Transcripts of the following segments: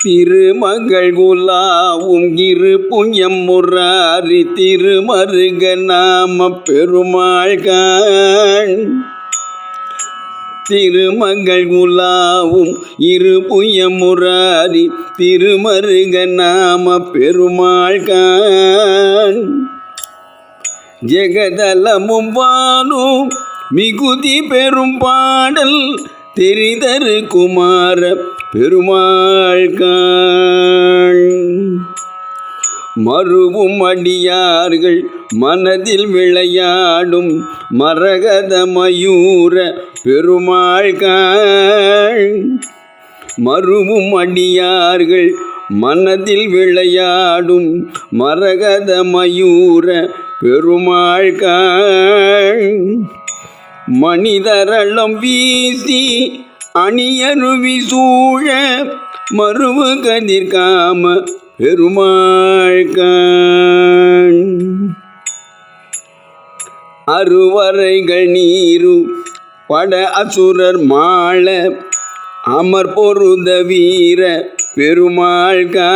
திருமகள் குலாவும் இரு புயம் முராரி திருமருக நாம பெருமாள்கான் திருமகள் குலாவும் இரு புயம் முராரி திருமருக நாம பெருமாள்கான் ஜெகதலமும் வானும் மிகுதி பெரும் பாடல் தெரிதரு குமார பெருமாள் காண். மறுவும் அடியார்கள் மனதில் விளையாடும் மரகத மயூர பெருமாள் காண். மறுவும் அடியார்கள் மனதில் விளையாடும் மரகத மயூர பெருமாள் காண். மனிதரளம் வீசி அணியருவி சூழ மறுவு கதிர்காம பெருமாள்காள் அறுவரைகள் நீரு பட அசுரர் மாள அமர் பொருத வீர பெருமாள்காள்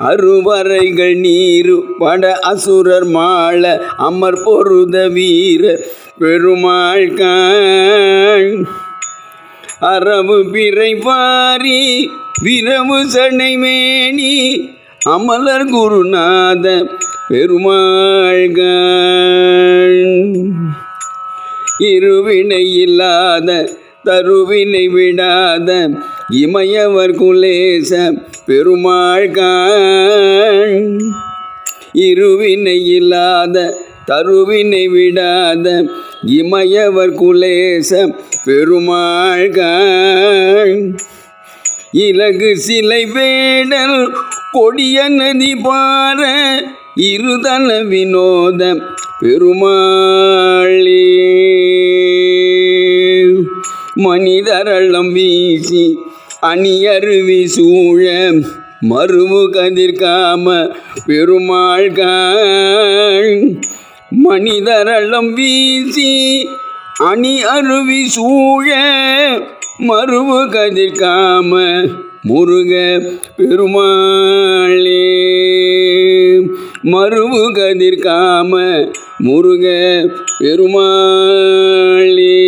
அருவரைகள் நீரு பட அசுரர் மாள அமர் பொருத வீர பெருமாள் அரவு பிறை பாரி விரவு சடை மேனி அமலர் குருநாத பெருமாள்கள் இருவினை இல்லாத தருவினை விடாத இமயவர் குலேச பெருமாள்காள் இருவினை இல்லாத தருவினை விடாத இமயவர் குலேச பெருமாள்காள் இலகு சிலை வேடல் கொடிய நதி பார இருதன வினோத பெருமாளே. மனிதரளம் வீசி அணியருவி சூழ மறுவு கதிர்காம பெருமாள்கள். மனிதரளம் வீசி அணி அருவி சூழ மறுவு கதிர்காம முருக பெருமாளே. மறுவு கதிர்காம முருக பெருமாளே.